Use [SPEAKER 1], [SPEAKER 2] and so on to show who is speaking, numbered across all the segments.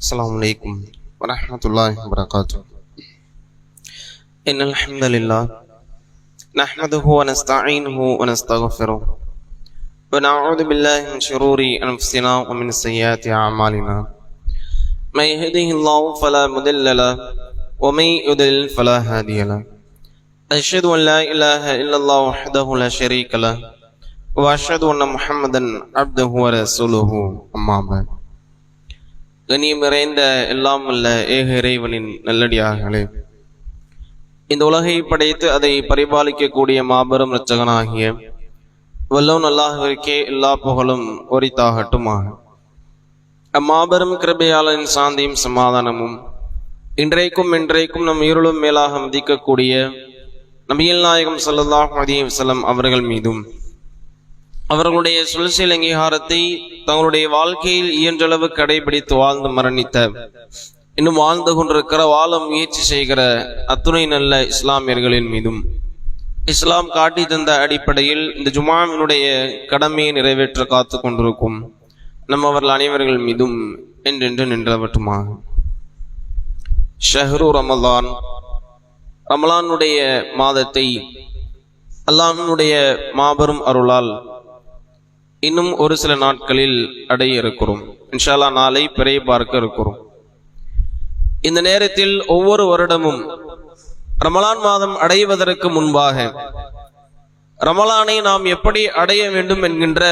[SPEAKER 1] Assalamualaikum warahmatullahi wabarakatuh Innal hamdalillah nahmaduhu wa nasta'inuhu wa nastaghfiruh wa na'udzu billahi min shururi anfusina wa min sayyiati a'malina may yahdihillahu fala mudilla lahu wa may yudlil fala hadiya lahu أشهد أن لا إله إلا الله وحده لا شريك له وأشهد أن محمدا عبده ورسوله أما بعد Kaniyam நிறைந்த எல்லாம் அல்ல ஏக இறைவனின் நல்லடியார்களே. இந்த உலகை படைத்து அதை பரிபாலிக்கக்கூடிய மாபெரும் இரட்சகனாகிய வல்லோன் அல்லாஹிற்கே எல்லா புகழும் ஒரித்தாகட்டுமாக அம்மாபெரும் கிருபையாளரின் சாந்தியும் சமாதானமும் இன்றைக்கும் இன்றைக்கும் நம் இருளும் மேலாக மதிக்கக்கூடிய நபியல் நாயகம் சல்லாஹ் மதியம் வஸல்லம் அவர்கள் மீதும் அவர்களுடைய சுழற்சியல் அங்கீகாரத்தை தங்களுடைய வாழ்க்கையில் இயன்றளவு கடைபிடித்து வாழ்ந்து மரணித்த இன்னும் வாழ்ந்து கொண்டிருக்கிற வாழ முயற்சி செய்கிற அத்துணை நல்ல இஸ்லாமியர்களின் மீதும் இஸ்லாம் காட்டி தந்த அடிப்படையில் இந்த ஜுமாவினுடைய கடமையை நிறைவேற்ற காத்து கொண்டிருக்கும் நம் அவர்கள் அனைவர்கள் மீதும் என்றென்று நின்றவற்றுமாக ஷஹ்ரு ரமலான் ரமலானுடைய மாதத்தை அல்லாஹினுடைய மாபெரும் அருளால் இன்னும் ஒரு சில நாட்களில் அடைய இருக்கிறோம். இன்ஷால்லா நாளை பிறை பார்க்க இருக்கிறோம். இந்த நேரத்தில் ஒவ்வொரு வருடமும் ரமலான் மாதம் அடைவதற்கு முன்பாக ரமலானை நாம் எப்படி அடைய வேண்டும் என்கின்ற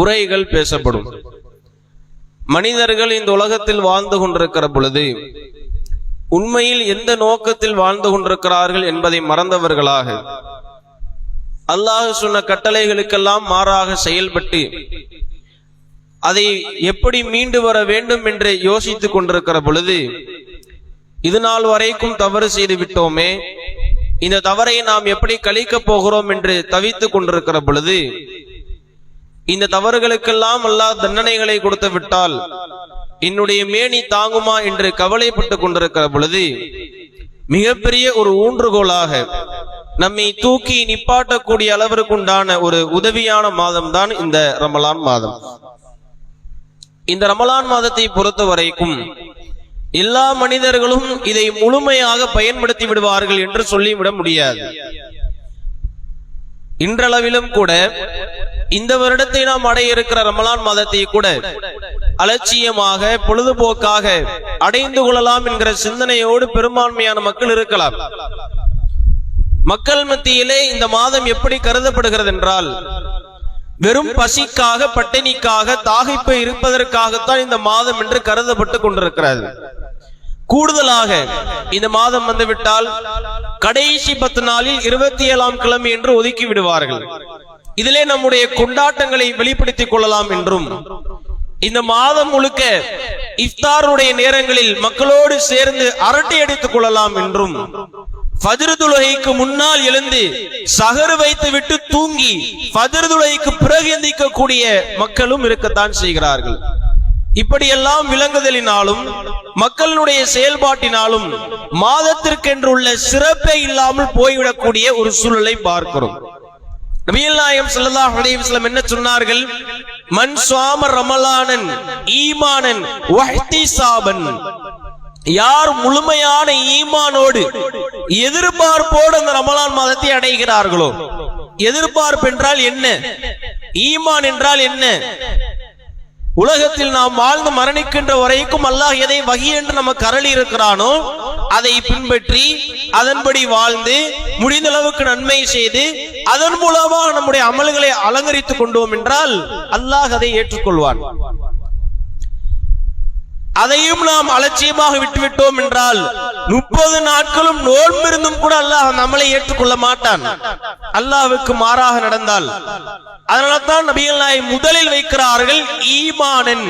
[SPEAKER 1] உரைகள் பேசப்படும். மனிதர்கள் இந்த உலகத்தில் வாழ்ந்து கொண்டிருக்கிற பொழுது உண்மையில் எந்த நோக்கத்தில் வாழ்ந்து கொண்டிருக்கிறார்கள் என்பதை மறந்தவர்களாக அல்லாஹ் சொன்ன கட்டளைகளுக்கெல்லாம் மாறாக செயல்பட்டு அதை எப்படி மீண்டு வர வேண்டும் என்று யோசித்துக் கொண்டிருக்கிற பொழுது இது நாள் வரைக்கும் தவறு செய்து விட்டோமே இந்த தவறை நாம் எப்படி கழிக்கப் போகிறோம் என்று தவித்துக் கொண்டிருக்கிற பொழுது இந்த தவறுகளுக்கெல்லாம் அல்லாஹ் தண்டனைகளை கொடுத்து விட்டால் என்னுடைய மேனி தாங்குமா என்று கவலைப்பட்டுக் கொண்டிருக்கிற பொழுது மிகப்பெரிய ஒரு ஊன்றுகோலாக நம்மை தூக்கி நிப்பாட்டக்கூடிய அளவிற்கு உண்டான ஒரு உதவியான மாதம் தான் இந்த ரமலான் மாதம். இந்த ரமலான் மாதத்தை பொறுத்த வரைக்கும் எல்லா மனிதர்களும் இதை முழுமையாக பயன்படுத்தி விடுவார்கள் என்று சொல்லிவிட முடியாது. இன்றளவிலும் கூட இந்த வருடத்தை நாம் அடைய இருக்கிற ரமலான் மாதத்தை கூட அலட்சியமாக பொழுதுபோக்காக அடைந்து கொள்ளலாம் என்கிற சிந்தனையோடு பெரும்பான்மையான மக்கள் இருக்கலாம். மக்கள் மத்தியிலே இந்த மாதம் எப்படி கருதப்படுகிறது என்றால் வெறும் பசிக்காக பட்டினிக்காக தாகிப்பு இருப்பதற்காகத்தான் இந்த மாதம் என்று கருதப்பட்டு கொண்டிருக்கிறது. கூடுதலாக இந்த மாதம் வந்துவிட்டால் கடைசி பத்து நாளில் இருபத்தி ஏழாம் கிழமை என்று ஒதுக்கி விடுவார்கள். இதிலே நம்முடைய கொண்டாட்டங்களை வெளிப்படுத்திக் கொள்ளலாம் என்றும் இந்த மாதம் முழுக்க இஃப்தாருடைய நேரங்களில் மக்களோடு சேர்ந்து அரட்டை அடித்துக் கொள்ளலாம் என்றும் ஃபஜ்ர் முன்னால் எழுந்து சகரு வைத்து விட்டு தூங்கி ஃபஜ்ர் தொழுகைக்கு பிறகு எந்திக்கக்கூடிய மக்களும் இருக்கத்தான் செய்கிறார்கள். இப்படியெல்லாம் விளங்குதலினாலும் மக்களுடைய செயல்பாட்டினாலும் மாதத்திற்கென்று உள்ள சிறப்பே இல்லாமல் போய்விடக்கூடிய ஒரு சூழலை பார்க்கிறோம். நபியல் நாயகம் ஸல்லல்லாஹு அலைஹி வஸல்லம் என்ன சொன்னார்கள்? மன் சுவாம ரமலானன் ஈமானன் வஹ்திசாபன். யார் முழுமையான ஈமானோடு எதிர்பார்ப்போடு அந்த ரமலான் மாதத்தை அடைகிறார்களோ? எதிர்பார்ப்பு என்றால் என்ன? ஈமான் என்றால் என்ன? உலகத்தில் நாம் வாழ்ந்து மரணிக்கின்ற வரைக்கும் அல்லாஹ் எதை வகி என்று நமக்கு அருளி இருக்கிறானோ அதை பின்பற்றி அதன்படி வாழ்ந்து முடிந்த அளவுக்கு நன்மை செய்து அதன் மூலமாக நம்முடைய அமல்களை அலங்கரித்துக் கொண்டோம் என்றால் அல்லாஹ் அதை ஏற்றுக்கொள்வான். அதையும் நாம் அலட்சியமாக விட்டுவிட்டோம் என்றால் முப்பது நாட்களும் நோன்பிருந்தும் கூட அல்லாஹ் நம்மளை ஏற்றுக்கொள்ள மாட்டான். அல்லாஹுக்கு மாறாக நடந்தால். அதனால்தான் நபிகள் நாய் முதலில் வைக்கிறார்கள் ஈமானன்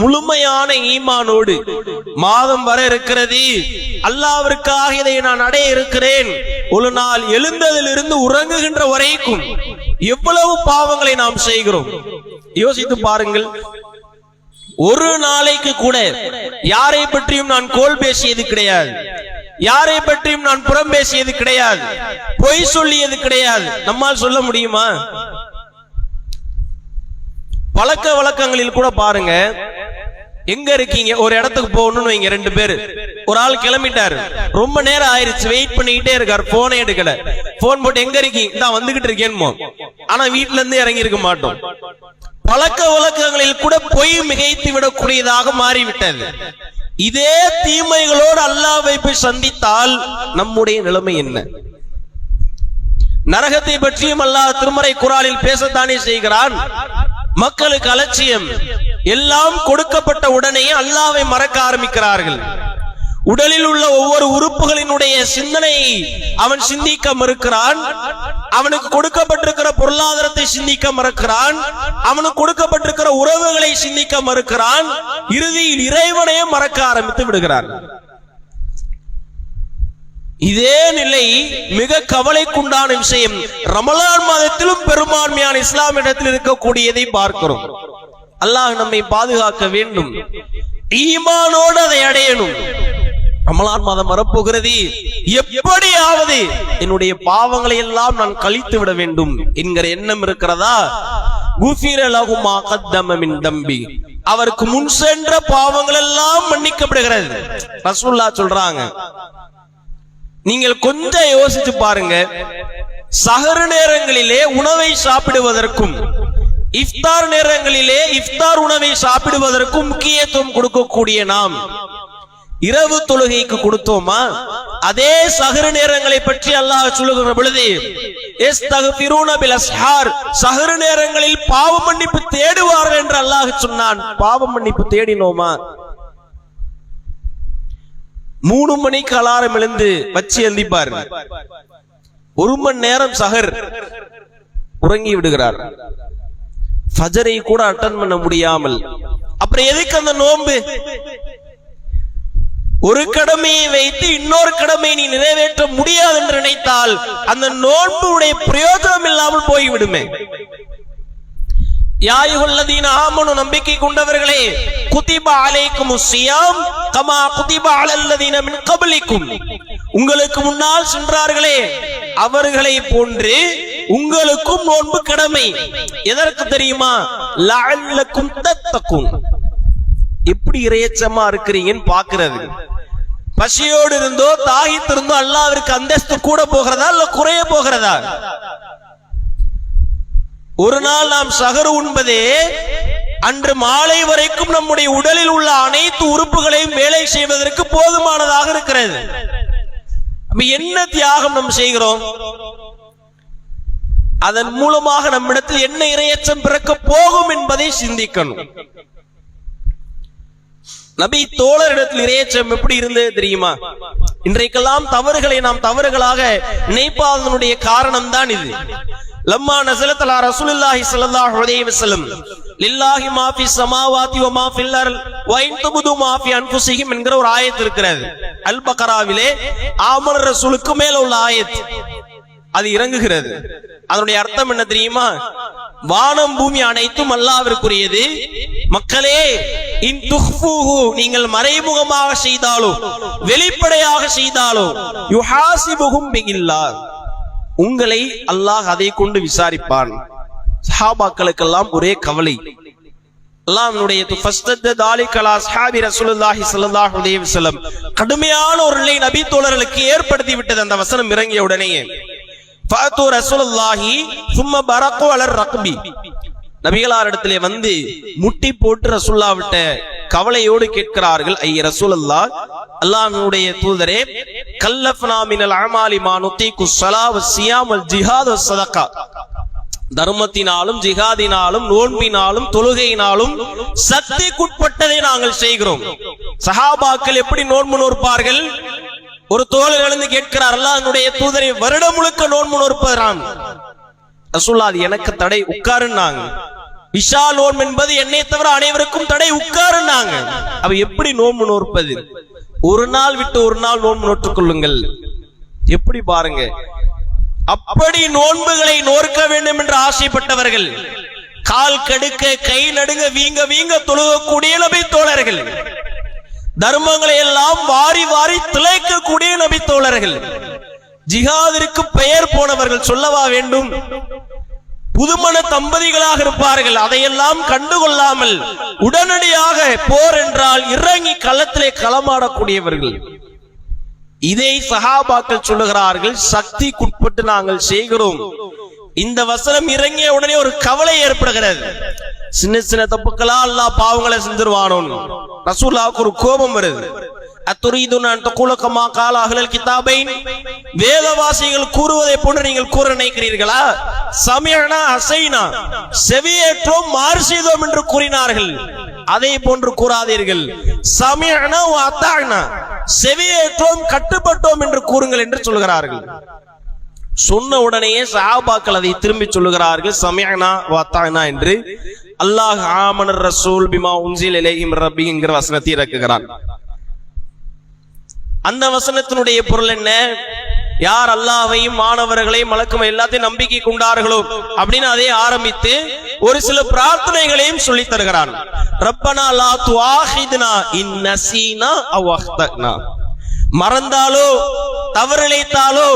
[SPEAKER 1] முழுமையான ஈமானோடு. மாதம் வர இருக்கிறது. அல்லாவிற்காக இதை நான் அடைய இருக்கிறேன். ஒரு நாள் எழுந்ததிலிருந்து உறங்குகின்ற வரைக்கும் எவ்வளவு பாவங்களை நாம் செய்கிறோம்? யோசித்து பாருங்கள். ஒரு நாளைக்கு கூட யாரை பற்றியும் நான் கோல் பேசியது கிடையாது. யாரை பற்றியும் நான் புறம் பேசியது கிடையாது. பொய் சொல்லியது கிடையாது. நம்மால் சொல்ல முடியுமா? பழக்க வழக்கங்களில் கூட பாருங்க. எங்க இருக்கீங்க? ஒரு இடத்துக்கு போகணும்னு வைங்க ரெண்டு பேரு. ஒரு ஆள் கிளம்பிட்டாரு. ரொம்ப நேரம் ஆயிருச்சு. வெயிட் பண்ணிக்கிட்டே இருக்காரு. போனே எடுக்கல. போன் போட்டு எங்க இருக்கீங்க நான் வந்துகிட்டு இருக்கேன்மோ ஆனா வீட்டுல இருந்து இறங்கி இருக்க மாட்டோம். பழக்க வழக்கங்களில் கூட பொய் மிகைத்து விடக்கூடியதாக மாறிவிட்டது. இதே தீமைகளோடு அல்லாவை போய் சந்தித்தால் நம்முடைய நிலைமை என்ன? நரகத்தை பற்றியும் அல்லாஹ் திருமறை குராலில் பேசத்தானே செய்கிறான். மக்களுக்கு அலட்சியம். எல்லாம் கொடுக்கப்பட்ட உடனே அல்லாவை மறக்க ஆரம்பிக்கிறார்கள். உடலில் உள்ள ஒவ்வொரு உறுப்புகளினுடைய சிந்தனையை அவன் சிந்திக்க மறுக்கிறான். அவனுக்கு கொடுக்கப்பட்டிருக்கிற பொருளாதாரத்தை சிந்திக்க மறுக்கிறான். அவனுக்கு கொடுக்கப்பட்டிருக்கிற உறவுகளை சிந்திக்க மறுக்கிறான். இறுதியில் இறைவனையும் மறக்க ஆரம்பித்து விடுகிறான் இதே நிலை மிக கவலைக்குண்டான விஷயம். ரமலான் மாதத்திலும் பெரும்பான்மையான இஸ்லாமிடத்தில் இருக்கக்கூடியதை பார்க்கிறோம். அல்லாஹ் நம்மை பாதுகாக்க வேண்டும். ஈமானோடு அதை அடையணும். ரமலான் மாதம் வரப்போகிறது. எப்படியாவது என்னுடைய பாவங்களை எல்லாம் நான் கழித்து விட வேண்டும் என்கிற எண்ணம் இருக்கிறதா? தம்பி. அவருக்கு முன் சென்ற பாவங்கள் எல்லாம் மன்னிக்கப்படுகிறது. ரசூல்லா சொல்றாங்க நீங்கள் கொஞ்சம் யோசிச்சு பாருங்க. சகரு நேரங்களிலே உணவை சாப்பிடுவதற்கும் இஃப்தார் நேரங்களிலே இஃப்தார் உணவை சாப்பிடுவதற்கும் முக்கியத்துவம் கொடுக்கக்கூடிய நாம் இரவு தொழுகைக்கு கொடுத்தோமா? அதே சகரு நேரங்களை பற்றி அல்லாஹ் சொல்லுகிற பொழுது சகரு நேரங்களில் பாவ மன்னிப்பு தேடுவார்கள் என்று அல்லாஹ் சொன்னான். பாவ மன்னிப்பு தேடினோமா? மூணு மணிக்கு அலாரம் எழுந்து வச்சு எழுதிப்பார் ஒரு மணி நேரம் சகர் உறங்கி விடுகிறார். ஃபஜரை கூட அட்டன் பண்ண முடியாமல். அப்புறம் எதுக்கு அந்த நோன்பு? ஒரு கடமையை வைத்து இன்னொரு கடமையை நீ நிறைவேற்ற முடியாது என்று நினைத்தால் அந்த நோன்புடைய பிரயோஜனம் இல்லாமல் போய்விடுமே. யாயுள்ளதீன ஆமனு நம்பிக்கை கொண்டவர்களே குதிபா அலைக்கும் சியாம் கமா குதிபா அலல்லதீன மின் கபலிக்கும். உங்களுக்கு முன்னால் சென்றார்களே அவர்களை போன்று உங்களுக்கும் நோன்பு கடமை. எதற்கு தெரியுமா? லஅல்லக்கும் தத்தக்கும். எப்படி இறையச்சமா இருக்கிறீங்கன்னு பாக்குறது பசியோடு இருந்தோ தாகித்திருந்தோ அல்லாவிற்கு அந்தஸ்து கூட போகிறதா இல்ல குறைய போகிறதா? ஒரு நாள் நாம் சகரு உண்பதே அன்று மாலை வரைக்கும் நம்முடைய உடலில் உள்ள அனைத்து உறுப்புகளையும் வேலை செய்வதற்கு போதுமானதாக இருக்கிறது. அப்ப என்ன தியாகம் நாம் செய்கிறோம்? அதன் மூலமாக நம்மிடத்தில் என்ன இரையச்சம் பிறக்க போகும் என்பதை சிந்திக்கணும். நபி தோழரிடத்தில் இரையச்சம் எப்படி இருந்தது தெரியுமா? இன்றைக்கெல்லாம் தவறுகளை நாம் தவறுகளாக நினைப்பாதனுடைய காரணம் தான் இது. லம்மா நசலத்தலா ரசூலுல்லாஹி ஸல்லல்லாஹு அலைஹி வஸல்லம் லில்லாஹி மா ஃபி ஸமாவாதி வ மா ஃபில் அர்ல் வ இன் துபுது மா ஃபி அன்ஃபுஸிஹிம் என்கிற ஒரு ஆயத் இருக்கிறது. அல் பக்ராவிலே ஆமல் ரசூலுக்கு மேல உள்ள ஆயத். அது இறங்குகிறது. அதனுடைய அர்த்தம் என்ன தெரியுமா? வானம் பூமி அனைத்தும் அல்லாவிற்குரியது. மக்களே இன் நீங்கள் மறைமுகமாக செய்தாலோ வெளிப்படையாக செய்தாலோ யுஹாசிபுஹும் பிகில்லாஹ் உங்களை அல்லாஹ் அதை கொண்டு விசாரிப்பான். சஹாபாக்களுக்கெல்லாம் ஒரே கவலை. அல்லாஹ்வுடைய ஃபஸ்தத்த தாலிகலா அஸ்ஹாபி ரசூலுல்லாஹி ஸல்லல்லாஹு அலைஹி வஸல்லம் கடுமையான ஒரு நிலை நபி தோழர்களுக்கு ஏற்படுத்தி விட்டது அந்த வசனம் இறங்கிய உடனேயே. ஃபாத்து ரசூலுல்லாஹி சும்ம பரக்கு அலர் ரக்பி. நபிகளார் வந்து முட்டி போட்டு ரசூல்லா விட்ட கவலையோடு கேட்கிறார்கள் ஐய ரசூலுல்லா அல்லாஹ்வுடைய தூதரே கல்லஃப்னா மினல் அமாலி மா நுத்தீகு ஸலா வல் ஜிஹாத் வஸ்ஸதகா தர்மத்தினாலும் ஜிஹாதினாலும் நோன்பினாலும் தொழுகையினாலும் சக்திக்குட்பட்டதை நாங்கள் செய்கிறோம். சஹாபாக்கள் எப்படி நோன்பு நோற்பார்கள்? ஒரு தோழர் எழுந்து கேட்கிறார் அல்லாஹ்வுடைய தூதரை வருடம் முழுக்க நோன்பு நோற்பதாம் ரசூல்லா அது எனக்கு தடை உட்காருன்னாங்க. விஷா நோன்பு என்பது என்னை தவிர அனைவருக்கும் தடை உட்காருன்னாங்க. அவ எப்படி நோன்பு நோற்பது? ஒரு நாள் விட்டு ஒரு நாள் நோன்பு நோற்றுக் கொள்ளுங்கள். எப்படி பாருங்க. அப்படி நோன்புகளை நோர்க்க வேண்டும் என்று ஆசைப்பட்டவர்கள் கால் கடுக்க கை நடுங்க வீங்க வீங்க தொழுகக்கூடிய நபை தோழர்கள் தர்மங்களை எல்லாம் வாரி வாரி திளைக்கக்கூடிய நபி தோழர்கள் ஜிஹாதிற்கு பெயர் போனவர்கள் சொல்லவா வேண்டும்? புதுமண தம்பதிகளாக இருப்பார்கள். அதையெல்லாம் கண்டுகொள்ளாமல் உடனடியாக போர் என்றால் இறங்கி களத்திலே களமாடக்கூடியவர்கள். இதை சஹாபாக்கள் சொல்லுகிறார்கள் சக்திக்குட்பட்டு நாங்கள் செய்கிறோம். இந்த வசனம் இறங்கிய உடனே ஒரு கவலை ஏற்படுகிறது. சின்ன சின்ன தப்புக்களா அல்லா பாவங்களை செஞ்சிருவானோ ரசூல்லாவுக்கு ஒரு கோபம் வருது. அத்துரிது அன் தகுல கால அகலல் கிதாபை வேதவாசிகள் கூறுவதை போன்று நீங்கள் கூற நினைக்கிறீர்களா? சமயனா அசைனா. செவியேற்றோம் மாறு செய்தோம் என்று கூறினார்கள். அதை போன்று கூறாதீர்கள். சமயனா அத்தானா செவியேற்றோம் கட்டுப்பட்டோம் என்று கூறுங்கள் என்று சொல்கிறார்கள். சொன்ன உடனேயே சஹாபாக்கள் அதை திரும்பி சொல்லுகிறார்கள். சமயனா வாத்தானா என்று. அல்லாஹ் ஆமனர் ரசூல் பிமா உன்சில் இலேஹிம் ரபி என்கிற வசனத்தை இறக்குகிறான். அந்த வசனத்தினுடைய பொருள் என்ன? யார் அல்லாஹையும் மாணவர்களையும் மலக்கும் எல்லாத்தையும் நம்பிக்கை கொண்டார்களோ அப்படின்னு அதை ஆரம்பித்து ஒரு சில பிரார்த்தனைகளையும் சொல்லி தருகிறான். ரப்பனா லா துஆஹித்னா இன் நசீனா மறந்தாலோ தவறிழைத்தாலோ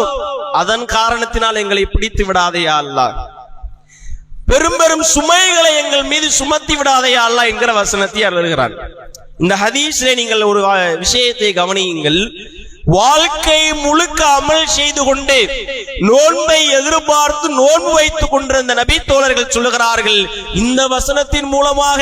[SPEAKER 1] அதன் காரணத்தினால் எங்களை பிடித்து விடாதையா அல்லாஹ். பெரும் பெரும் சுமைகளை எங்கள் மீது சுமத்தி விடாதையா அல்லா என்கிற வசனத்தை அருகிறான் இந்த ஹதீஸ்ல நீங்கள் ஒரு விஷயத்தை கவனியுங்கள். வாழ்க்கை முழுக்க அமல் செய்து கொண்டு நோன்பை எதிர்பார்த்து நோன்பு வைத்துக் கொண்டிருந்த நபி தோழர்கள் சொல்லுகிறார்கள் இந்த வசனத்தின் மூலமாக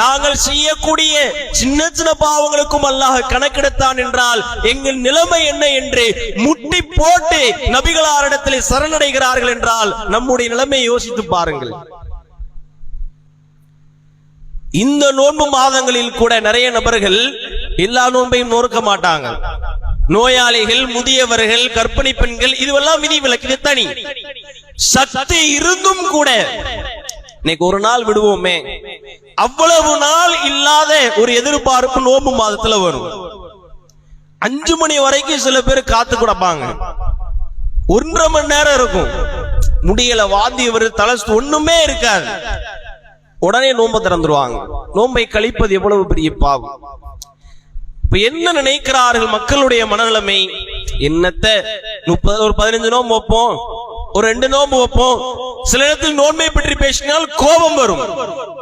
[SPEAKER 1] நாங்கள் செய்யக்கூடிய சின்ன சின்ன பாவங்களுக்கும் அல்லாஹ் கணக்கெடுத்தான் என்றால் எங்கள் நிலைமை என்ன என்று முட்டி போட்டு நபிகளாரிடத்தில் சரணடைகிறார்கள் என்றால் நம்முடைய நிலைமையை யோசித்து பாருங்கள். இந்த நோன்பு மாதங்களில் கூட நிறைய நபர்கள் எல்லா நோன்பையும் நோக்க மாட்டாங்க. நோயாளிகள் முதியவர்கள் கர்ப்பிணி பெண்கள் இதுவெல்லாம் விதி விலக்கு இது தனி. சக்தி இருந்தும் கூட இன்னைக்கு ஒரு நாள் விடுவோமே அவ்வளவு நாள் இல்லாத ஒரு எதிர்பார்ப்பு நோம்பு மாதத்துல வரும். அஞ்சு மணி வரைக்கும் சில பேர் காத்து கிடப்பாங்க. ஒன்றரை மணி நேரம் இருக்கும். முடியல வாந்தி வருது தலை ஒண்ணுமே இருக்காது. உடனே நோன்பை திறந்துருவாங்க. நோன்பை கழிப்பது எவ்வளவு பெரிய பாவம். இப்ப என்ன நினைக்கிறார்கள் மக்களுடைய மனநிலைமை? என்னத்த? முப்பது ஒரு பதினஞ்சு நோம்பு வைப்போம் ஒரு ரெண்டு நோம்பு வைப்போம். சில இடத்தில் நோன்பை பற்றி பேசினால் கோபம் வரும்.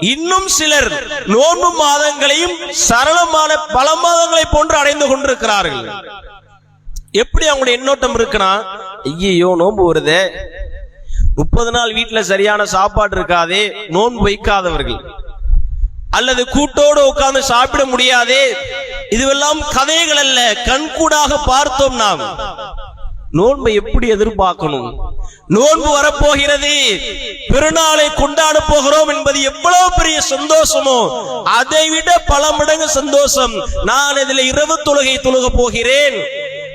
[SPEAKER 1] இன்னும் சிலர் நோன்பு மாதங்களையும் சரளமான பல மாதங்களை போன்று அடைந்து கொண்டிருக்கிறார்கள். எப்படி அவங்களுடைய எண்ணோட்டம் இருக்குன்னா ஐயோ நோன்பு வருதே. முப்பது நாள் வீட்டுல சரியான சாப்பாடு இருக்காதே நோன்பு வைக்காதவர்கள். அல்லது கூட்டோடு உட்கார்ந்து சாப்பிட முடியாதே இதுவெல்லாம் கதைகள் அல்ல. கண்கூடாக பார்த்தோம் நாம். நோன்பை எப்படி எதிர்பார்க்கணும்? நோன்பு வரப்போகிறது. பெருநாளை கொண்டாட போகிறோம் என்பது எவ்வளவு பெரிய சந்தோஷமோ. அதை விட பல மடங்கு சந்தோஷம். நான் இதுல இரவு தொழுகை தொழுக போகிறேன்.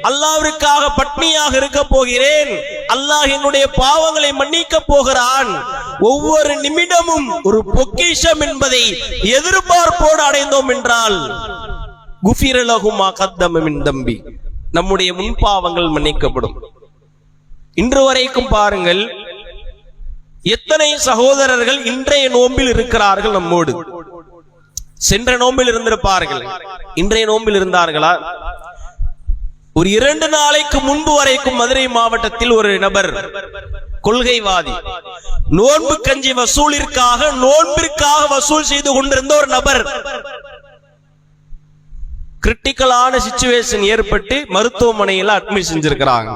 [SPEAKER 1] அல்லாவிற்காக பட்னியாக இருக்க போகிறேன். அல்லாஹ் என்னுடைய பாவங்களை மன்னிக்க போகிறான். ஒவ்வொரு நிமிடமும் ஒரு பொக்கிஷம் என்பதை எதிர்பார்ப்போடு அடைந்தோம் என்றால் குஃபிரலகுமா கத்தமின் தம்பி. நம்முடைய முன்பாவங்கள் மன்னிக்கப்படும். இன்று வரைக்கும் பாருங்கள் எத்தனை சகோதரர்கள் இன்றைய நோம்பில் இருக்கிறார்கள் நம்மோடு. சென்ற நோம்பில் இருந்திருப்பார்கள். இன்றைய நோம்பில் இருந்தார்களா? ஒரு இரண்டு நாளைக்கு முன்பு வரைக்கும் மதுரை மாவட்டத்தில் ஒரு நபர் கொள்கைவாதி நோன்பு கஞ்சி வசூலிற்காக நோன்பிற்காக வசூல் செய்து கொண்டிருந்த ஒரு நபர் கிரிட்டிக்கலான சிச்சுவேஷன் ஏற்பட்டு மருத்துவமனையில அட்மிட் செஞ்சிருக்கிறாங்க.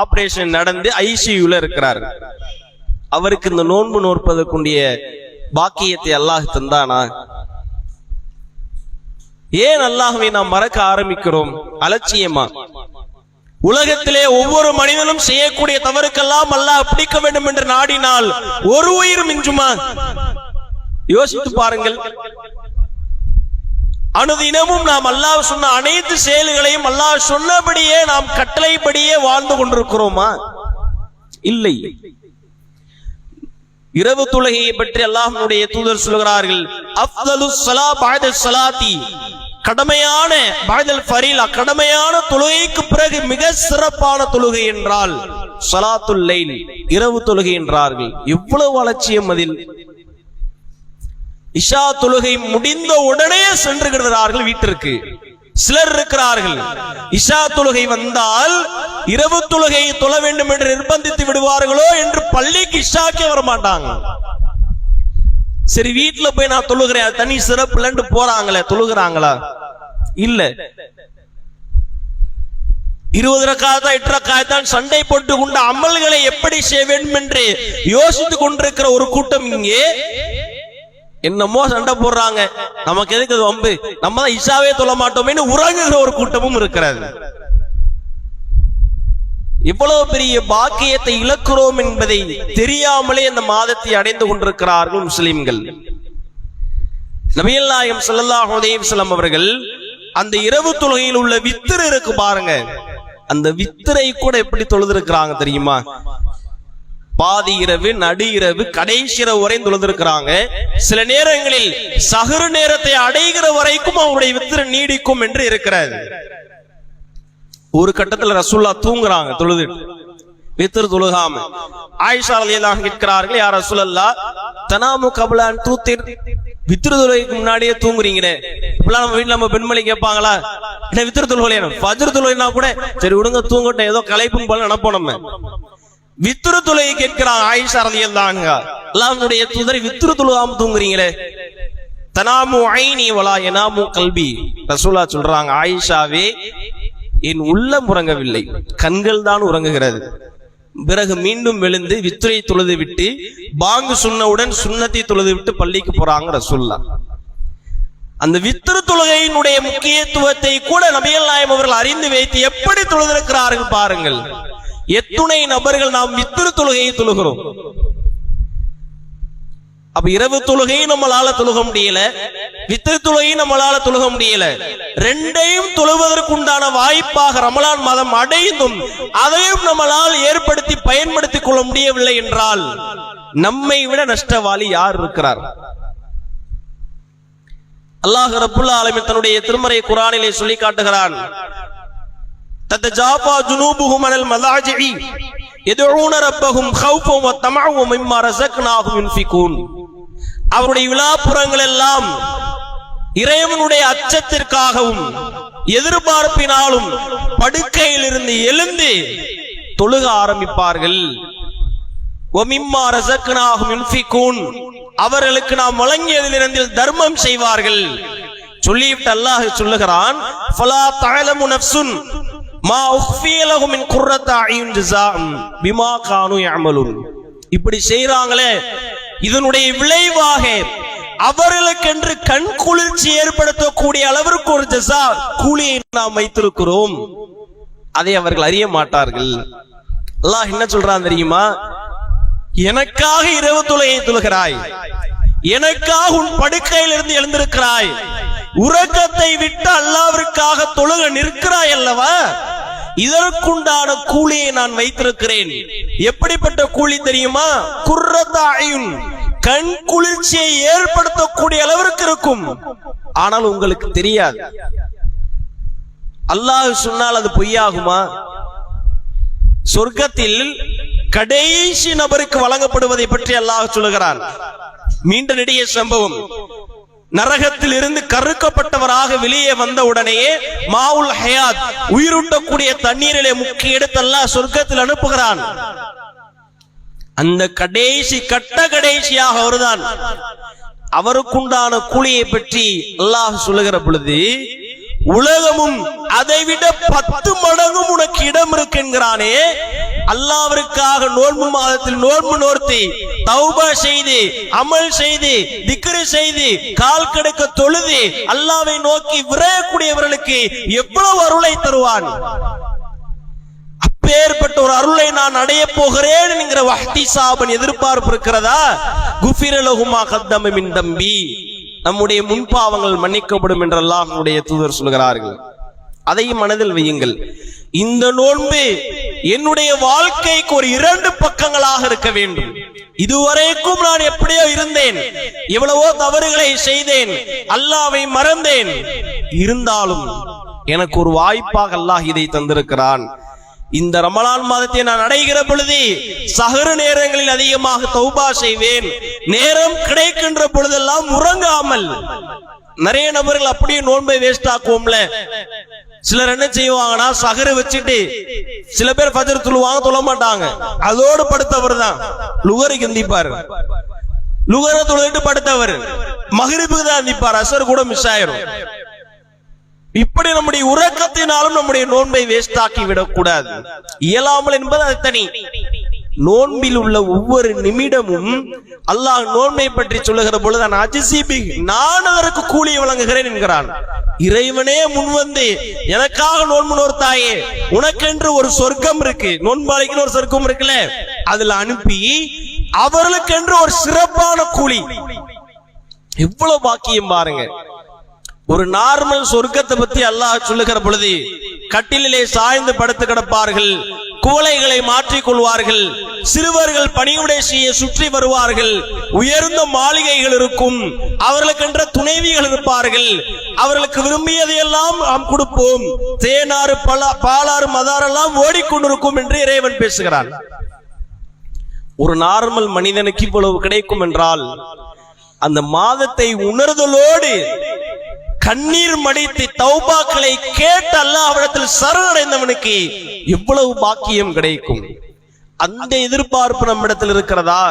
[SPEAKER 1] ஆபரேஷன் நடந்து ஐசியூல இருக்கிறார். அவருக்கு இந்த நோன்பு நோற்பதற்குண்டிய பாக்கியத்தை அல்லாஹ் தந்தானா? ஏன் அல்லாஹுவை நாம் மறக்க ஆரம்பிக்கிறோம்? அலட்சியமா? உலகத்திலே ஒவ்வொரு மனிதனும் செய்யக்கூடிய தவறுக்கெல்லாம் அல்லாஹ் பிடிக்க வேண்டும் என்று நாடினால் ஒரு உயிர் மிஞ்சுமா? யோசித்து பாருங்கள். அனுதினமும் நாம் அல்லாஹ் சொன்ன அனைத்து செயல்களையும் அல்லாஹ் சொன்னபடியே நாம் கட்டளைப்படியே வாழ்ந்து கொண்டிருக்கிறோமா? இல்லை. இரவு தொழுகையை பற்றி அல்லாஹனுடைய தூதர் சொல்கிறார்கள் அஃதலு சலா பாய்தல் சலாத்தி கடமையான பாதல் ஃபரீலா கடமையான தொழுகைக்கு பிறகு மிக சிறப்பான தொழுகை என்றால் சலாத்துல் லைல் இரவு தொழுகை என்றார்கள். எவ்வளவு அலட்சியம் அதில். இஷா தொழுகை முடிந்த உடனே சென்று விடுகிறார்கள் வீட்டிற்கு. சிலர் இருக்கிறார்கள். இஷா தொழுகை வந்தால் இரவு தொழுகை தொழ வேண்டும் என்று நிர்பந்தித்து விடுவார்களோ என்று பள்ளிக்கு இஷாக்கே வர மாட்டாங்க சரி வீட்டுல போய் நான் தொழுகிறேன். தனி சிறப்பு இல்லைன்னு போறாங்களே தொழுகிறாங்களா? இல்ல. இருபது ரக்காயத்தான் எட்டு ரக்காயத்தான் சண்டை போட்டு கொண்ட அமல்களை எப்படி செய்ய வேண்டும் என்று யோசித்துக் கொண்டிருக்கிற ஒரு கூட்டம் இங்கே என்னமோ சண்டை போடுறாங்க. நமக்கு எதுக்கு அது வம்பு? நம்ம தான் இஷாவே தொழ மாட்டோமேனு உறங்குகிற ஒரு கூட்டமும் இருக்கிறது. இவ்வளவு பெரிய பாக்கியத்தை இழக்கிறோம் என்பதை தெரியாமலே அந்த மாதத்தை அடைந்து கொண்டிருக்கிறார்கள் முஸ்லிம்கள். நபியல் நாயம் ஸல்லல்லாஹு அலைஹி அவர்கள் அந்த இரவு தொழுகையில் உள்ள வித்திரு இருக்கு பாருங்க. அந்த வித்திரை கூட எப்படி தொழுது இருக்கிறாங்க தெரியுமா? பாதி இரவு நடு இரவு கடைசி இரவு வரை தொழுதிருக்கிறாங்க. சில நேரங்களில் சகுரு நேரத்தை அடைகிற வரைக்கும் அவருடைய வித்திர நீடிக்கும் என்று இருக்கிறது. ஒரு கட்டத்துல ரசூல்லா தூங்குறாங்க தொழுது வித்திரு தொழுகாம. ஆயிஷா அலியெல்லாம் கேட்கிறார்கள் யார் ரசூலல்லா தனாமு கபலான் தூத்திர். வித்திரு தொழுகைக்கு முன்னாடியே தூங்குறீங்களே. இப்பெல்லாம் நம்ம வீட்டுல நம்ம பெண்மணி கேட்பாங்களா? என்ன வித்திரு தொழுகலையா? ஃபஜ்ர் தொழுகைனா கூட சரி விடுங்க தூங்கட்டும் ஏதோ கலைப்பும் போல நினைப்போம் நம்ம. வித்துரு துளையை கேட்கிறாங்க ஆயிஷா ரலியல்லாஹு அல்லாஹ்வுடைய தூதரை வித்துரு தொழுகாம தூங்குறீங்களே. தனாமு ஐனி வலா எனாமு கல்வி ரசூலா சொல்றாங்க ஆயிஷாவே என் உள்ளம் உறங்கவில்லை. கண்கள் தான் உறங்குகிறது. பிறகு மீண்டும் எழுந்து வித்துரை தொழுது விட்டு பாங்கு சொன்னவுடன் சுண்ணத்தை தொழுது விட்டு பள்ளிக்கு போறாங்க ரசூல்லா. அந்த வித்திரு தொழுகையினுடைய முக்கியத்துவத்தை கூட நபிகள் நாயம் அவர்கள் அறிந்து வைத்து எப்படி தொழுதிருக்கிறார்கள் பாருங்கள். எத்துணை நபர்கள் நாம் வித்திரு தொழுகையை தொழுகிறோம். அப்ப இரவு தொழுகையும் நம்மளால தொழுக முடியல வித்திரு தொழுகையும் நம்மளால தொழுக முடியல. ரெண்டையும் தொழுவதற்குண்டான வாய்ப்பாக ரமலான் மாதம் அடைந்தும் அதையும் நம்மளால் ஏற்படுத்தி பயன்படுத்திக் கொள்ள முடியவில்லை என்றால் நம்மை விட நஷ்டவாளி யார் இருக்கிறார்? அல்லாஹ் ரபுல்லா ஆலமீன் தன்னுடைய திருமறை குரானிலே சொல்லி காட்டுகிறான் தத்தஜாபா ஜுனூபுஹும் அனல் மலாஜிஇ யதுஊன ரப்பஹும் ஹௌஃபன் வ தமஅன் வ மிம்மா ரஸக்னாஹும் யுன்ஃபிகூன் அவருடைய விழாப்புறங்கள் எல்லாம் இறைவனுடைய அச்சத்திற்காகவும் எதிர்பார்ப்பினாலும் படுக்கையிலிருந்து எழுந்து தொழுக ஆரம்பிப்பார்கள் ஒமிம்மா ரசக்னாகும் இன்ஃபிகூன் அவர்களுக்கு நாம் வழங்கியதிலிருந்து தர்மம் செய்வார்கள் சொல்லிவிட்டு அல்லாஹ் சொல்லுகிறான் ஃபலா மா உஃபிய குர்ரத்த பிமா கானு யஅமலுன். இப்படி செய்கிறாங்களே இதனுடைய விளைவாக அவர்களுக்கென்று கண் குளிர்ச்சி ஏற்படுத்தக்கூடிய அளவிற்கு ஒரு ஜசா கூலியை நாம் வைத்திருக்கிறோம். அதை அவர்கள் அறிய மாட்டார்கள். அல்லாஹ் என்ன சொல்றான் தெரியுமா? எனக்காக இரவு துளையை துழுகிறாய். எனக்காக உன் படுக்கையில் இருந்து எழுந்திருக்கிறாய். உறக்கத்தை விட்டு அல்லாவிற்காக தொழுக நிற்கிறாய் அல்லவா? இதற்குண்டான கூலியை நான் வைத்திருக்கிறேன். எப்படிப்பட்ட கூலி தெரியுமா? குர்ரத்தாயுன் கண் குளிர்ச்சியை ஏற்படுத்தக்கூடிய அளவிற்கு இருக்கும். ஆனால் உங்களுக்கு தெரியாது. அல்லாஹ் சொன்னால் அது பொய்யாகுமா? சொர்க்கத்தில் கடைசி நபருக்கு வழங்கப்படுவதை பற்றி அல்லாஹ் சொல்லுகிறான். மீண்டும் நெடிய சம்பவம். நரகத்தில் இருந்து கருக்கப்பட்டவராக வெளியே வந்த உடனேயே மாவுல் ஹயாத் உயிரூட்டக்கூடிய தண்ணீரிலே முக்கிய எடுத்து சொர்க்கத்தில் அனுப்புகிறான். அந்த கடைசி கட்ட கடைசியாக அவர்தான். அவருக்குண்டான கூலியை பற்றி அல்லாஹ் சொல்லுகிற பொழுது உலகமும் அதைவிட பத்து மடங்கும் உனக்கு இடம் இருக்குங்கிறானே. அல்லாவிற்காக நோன்பு மாதத்தில் நோன்பு நோர்த்தி தௌபா செய்து அமல் செய்து திக்ரு செய்து கால் கெடுக்க தொழுது அல்லாவை நோக்கி விரையக்கூடியவர்களுக்கு எவ்வளவு அருளை தருவான்? அப்பேற்பட்ட ஒரு அருளை நான் அடைய போகிறேன் என்கிற வஹ்தி சாபன் எதிர்பார்ப்பு இருக்கிறதா? குஃபிரலகுமா கத்தமின் தம்பி. நம்முடைய முன்பாவங்கள் மன்னிக்கப்படும் என்றெல்லாம் நம்முடைய தூதர் சொல்கிறார்கள். அதையும் மனதில் வையுங்கள். இந்த நோன்பு என்னுடைய வாழ்க்கைக்கு ஒரு இரண்டு பக்கங்களாக இருக்க வேண்டும். இதுவரைக்கும் நான் எப்படியோ இருந்தேன். எவ்வளவோ தவறுகளை செய்தேன். அல்லாவை மறந்தேன். இருந்தாலும் எனக்கு ஒரு வாய்ப்பாக அல்லாஹ் இதை தந்திருக்கிறான். இந்த ரமலான் மாதத்தை நான் அடைகிற பொழுது சகரு நேரங்களில் அதிகமாக தௌபா செய்வேன். நேரம் கிடைக்கின்ற பொழுதெல்லாம் உறங்காமல். நிறைய நபர்கள் அப்படியே நோன்பை வேஸ்ட் ஆக்குவோம்ல. சிலர் என்ன செய்வாங்கன்னா சகரு வச்சுட்டு சில பேர் பஜர் துழுவாங்க தொழ மாட்டாங்க. அதோடு படுத்தவர் தான். லுகருக்கு எந்திப்பாரு லுகரை தொழுதுட்டு படுத்தவர். மகிழ்வுக்கு தான் எந்திப்பார் அசர் கூட மிஸ் ஆயிரும். இப்படி நம்முடைய உறக்கத்தினாலும் நம்முடைய நோன்பை வேஸ்ட் ஆக்கி விடக்கூடாது. இயலாமல் என்பது அது தனி நோன்பில் உள்ள ஒவ்வொரு நிமிடமும் அல்லாஹ் நோன்பை பற்றி சொல்லுகிற பொழுது நான் அஜிசிபி நான் அதற்கு கூலி வழங்குகிறேன் என்கிறான். இறைவனே முன்வந்து எனக்காக நோன்பு நோர்த்தாயே உனக்கென்று ஒரு சொர்க்கம் இருக்கு. நோன்பாளிக்குன்னு ஒரு சொர்க்கம் இருக்குல்ல? அதுல அனுப்பி அவர்களுக்கென்று ஒரு சிறப்பான கூலி. எவ்வளவு பாக்கியம் பாருங்க. ஒரு நார்மல் சொர்க்கத்தை பத்தி அல்லாஹ் சொல்லுகிற பொழுது கட்டிலே சாய்ந்து படுத்து கிடப்பார்கள் கூலைகளை மாற்றிக் கொள்வார்கள் சிறுவர்கள் பணியுடை செய்ய சுற்றி வருவார்கள் உயர்ந்த மாளிகைகள் இருக்கும் அவர்களுக்கென்ற துணைவிகள் இருப்பார்கள் அவர்களுக்கு விரும்பியதையெல்லாம் நாம் கொடுப்போம் தேனாறு பல பாலாறு மதாரெல்லாம் ஓடிக்கொண்டிருக்கும் என்று இறைவன் பேசுகிறான். ஒரு நார்மல் மனிதனுக்கு இவ்வளவு கிடைக்கும் என்றால் அந்த மாதத்தை உணர்தலோடு கண்ணீர் மடித்து தௌபாக்களை கேட்டு அல்லாஹ்விடத்தில் சரணடைந்தவனுக்கு எவ்வளவு பாக்கியம் கிடைக்கும்? அந்த எதிர்பார்ப்பு நம்மிடத்தில் இருக்கிறதா?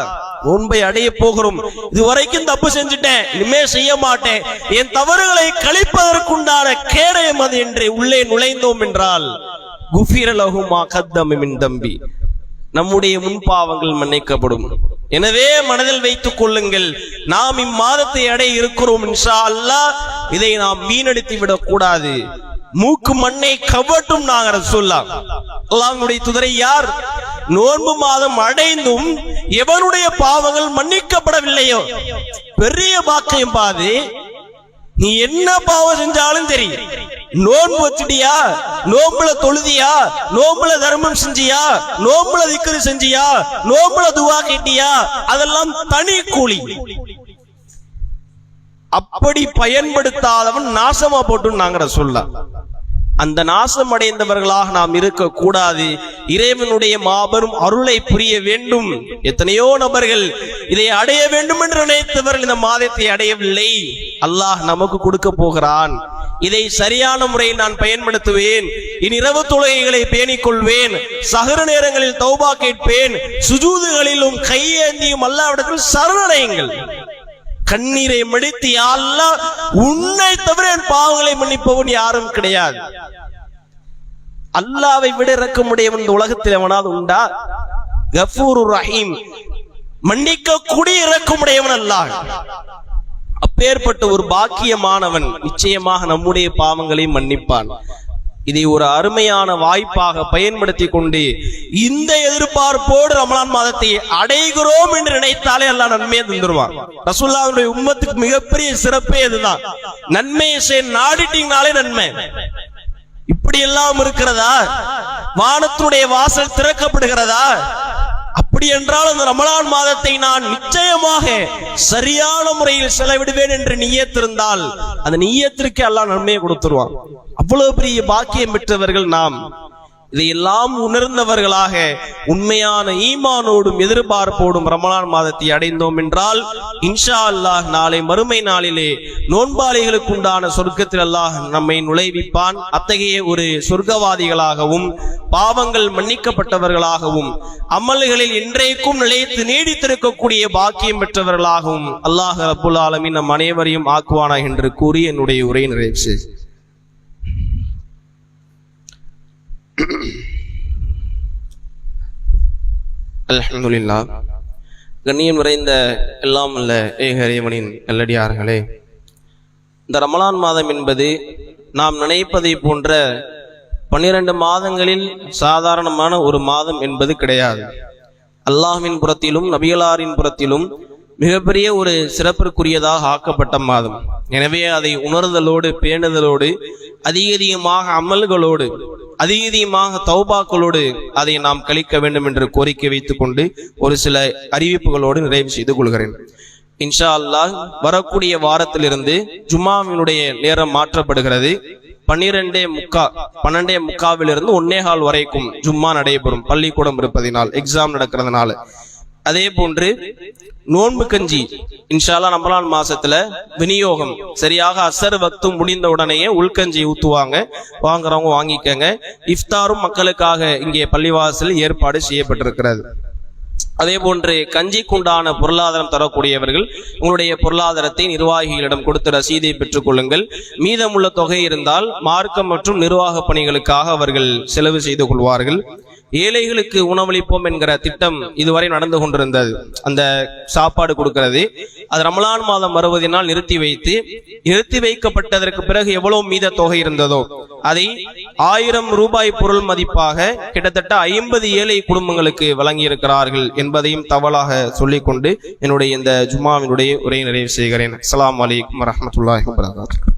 [SPEAKER 1] நோன்பை அடைய போகிறோம். இதுவரைக்கும் தப்பு செஞ்சுட்டேன். இனிமே செய்ய மாட்டேன். என் தவறுகளை கழிப்பதற்குண்டான கேடயம் அது என்று உள்ளே நுழைந்தோம் என்றால் குஃபீரலகுமா கத்தமின் தம்பி. நம்முடைய முன்பாவங்கள் மன்னிக்கப்படும். எனவே மனதில் வைத்துக் கொள்ளுங்கள். நாம் இம்மாதத்தை அடைய இருக்கிறோம் இன்ஷா அல்லாஹ். இதை நாம் வீணடித்து விடக் கூடாது மூக்கு மண்ணை கவட்டும் நாங்கள் சொல்லலாம் அல்லாஹ்வுடைய துதரை யார்? நோன்பு மாதம் அடைந்தும் எவனுடைய பாவங்கள் மன்னிக்கப்படவில்லையோ? பெரிய பாக்கியம் பாது. நீ என்ன பாவம் செஞ்சாலும் தெரியும் நோன்பு வச்சுட்டியா? நோம்புல தொழுதியா? நோம்புல தர்மம் செஞ்சியா? நோம்புல திக்ரு செஞ்சியா? நோம்புல துவா கேட்டியா? அதெல்லாம் தனி கூலி. அப்படி பயன்படுத்தாதவன் நாசமா போட்டு நாங்கிற சொல்ல. அந்த நாசம் அடைந்தவர்களாக நாம் இருக்க கூடாது. இறைவனுடைய மாபெரும் அருளை புரிய வேண்டும். எத்தனையோ நபர்கள் இதை அடைய வேண்டும் என்று நினைத்தவர்கள் இந்த மாதத்தை அடையவில்லை. அல்லாஹ் நமக்கு கொடுக்க போகிறான். இதை சரியான முறையில் நான் பயன்படுத்துவேன். இனி இரவு தொழுகைகளை பேணிக் கொள்வேன் சகர நேரங்களில் தௌபா கேட்பேன். சுஜூதுகளிலும் கையேந்தியும் அல்லாவிடத்தில் சரணடையுங்கள். கண்ணீரை மடித்து "யா உன்னை தவிர என் பாவங்களை மன்னிப்பவன் யாரும் கிடையாது. அல்லாவை விட இறக்கமுடையவன் இந்த உலகத்தில் எவனாவது உண்டா? கஃபூர் ரஹீம். மன்னிக்க கூடிய இறக்கமுடையவன் அல்லாஹ். அப்பேற்பட்ட ஒரு பாக்கியமானவன் நிச்சயமாக நம்முடைய பாவங்களை மன்னிப்பான். இதை ஒரு அருமையான வாய்ப்பாக பயன்படுத்தி கொண்டு இந்த எதிர்பார்ப்போடு ரமலான் மாதத்தை அடைகிறோம் என்று நினைத்தாலே எல்லாம் நன்மையை தந்துருவான். ரசுல்லாவுடைய உம்மத்துக்கு மிகப்பெரிய சிறப்பே இதுதான். நன்மையை செய்ய நாடிட்டீங்கனாலே நன்மை. இப்படி எல்லாம் இருக்கிறதா? வானத்துடைய வாசல் திறக்கப்படுகிறதா? அப்படி என்றால் அந்த ரமலான் மாதத்தை நான் நிச்சயமாக சரியான முறையில் செலவிடுவேன் என்று நீயத்திருந்தால் அந்த நீயத்திற்கு எல்லாம் நன்மையை கொடுத்துருவான். அவ்வளவு பெரிய பாக்கியம் பெற்றவர்கள் நாம். இதையெல்லாம் உணர்ந்தவர்களாக உண்மையான ஈமானோடும் எதிர்பார்ப்போடும் ரமலான் மாதத்தை அடைந்தோம் என்றால் இன்ஷா அல்லாஹ் நாளை மறுமை நாளிலே நோன்பாளிகளுக்கு உண்டான சொர்க்கத்தில் அல்லாஹ் நம்மை நுழைவிப்பான். அத்தகைய ஒரு சொர்க்கவாதிகளாகவும் பாவங்கள் மன்னிக்கப்பட்டவர்களாகவும் அமல்களில் இன்றைக்கும் நிலைத்து நீடித்திருக்கக்கூடிய பாக்கியம் பெற்றவர்களாகவும் அல்லாஹ் அபுல் ஆலமின் நம் அனைவரையும் ஆக்குவானா என்று கூறி என்னுடைய உரை நிறைவு செய்கிறேன். கண்ணியம் நிறைந்த எல்லாம் அல்ல ஏக இறைவனின் நல்லடியார்களே. இந்த ரமலான் மாதம் என்பது நாம் நினைப்பதை போன்ற பன்னிரண்டு மாதங்களில் சாதாரணமான ஒரு மாதம் என்பது கிடையாது. அல்லாஹின் புறத்திலும் நபிகளாரின் புறத்திலும் மிகப்பெரிய ஒரு சிறப்பிற்குரியதாக ஆக்கப்பட்ட மாதம். எனவே அதை உணர்தலோடு பேணுதலோடு அதிக அதிகமாக அமல்களோடு அதிகமாக தௌபாக்களோடு அதை நாம் கழிக்க வேண்டும் என்று கோரிக்கை வைத்துக் கொண்டு ஒரு சில அறிவிப்புகளோடு நிறைவு செய்து கொள்கிறேன். இன்ஷா அல்லாஹ் வரக்கூடிய வாரத்திலிருந்து ஜும்மாவினுடைய நேரம் மாற்றப்படுகிறது. பன்னிரெண்டே முக்கா பன்னெண்டே முக்காவிலிருந்து ஒன்னே கால் வரைக்கும் ஜும்மா நடைபெறும். பள்ளிக்கூடம் இருப்பதினால் எக்ஸாம் நடக்கிறதுனால. அதே போன்று நோன்பு கஞ்சி இன்ஷால்லா ரமலான் மாசத்துல விநியோகம். சரியாக அசர் வக்தும் முடிந்த உடனேயே உள்கஞ்சி ஊத்துவாங்க. வாங்குறவங்க வாங்கிக்கங்க. இஃப்தாரும் மக்களுக்காக இங்கே பள்ளிவாசல் ஏற்பாடு செய்யப்பட்டிருக்கிறது. அதே போன்று கஞ்சிக்குண்டான பொருளாதாரம் தரக்கூடியவர்கள் உங்களுடைய பொருளாதாரத்தை நிர்வாகிகளிடம் கொடுத்து ரசீதை பெற்றுக் கொள்ளுங்கள். மீதமுள்ள தொகை இருந்தால் மார்க்கம் மற்றும் நிர்வாக பணிகளுக்காக அவர்கள் செலவு செய்து கொள்வார்கள். ஏழைகளுக்கு உணவளிப்போம் என்கிற திட்டம் இதுவரை நடந்து கொண்டிருந்தது. அந்த சாப்பாடு கொடுக்கிறது. அது ரமலான் மாதம் வருவதனால் நிறுத்தி வைத்து நிறுத்தி வைக்கப்பட்டதற்கு பிறகு எவ்வளவு மீத தொகை இருந்ததோ அதை ஆயிரம் ரூபாய் பொருள் மதிப்பாக கிட்டத்தட்ட ஐம்பது ஏழை குடும்பங்களுக்கு வழங்கியிருக்கிறார்கள் என்பதையும் தவறாக சொல்லிக்கொண்டு என்னுடைய இந்த ஜுமாவினுடைய உரையை நிறைவு செய்கிறேன். அஸ்ஸலாமு வலைக்கம் வரஹ்மத்துல்லாஹி வரகாத்து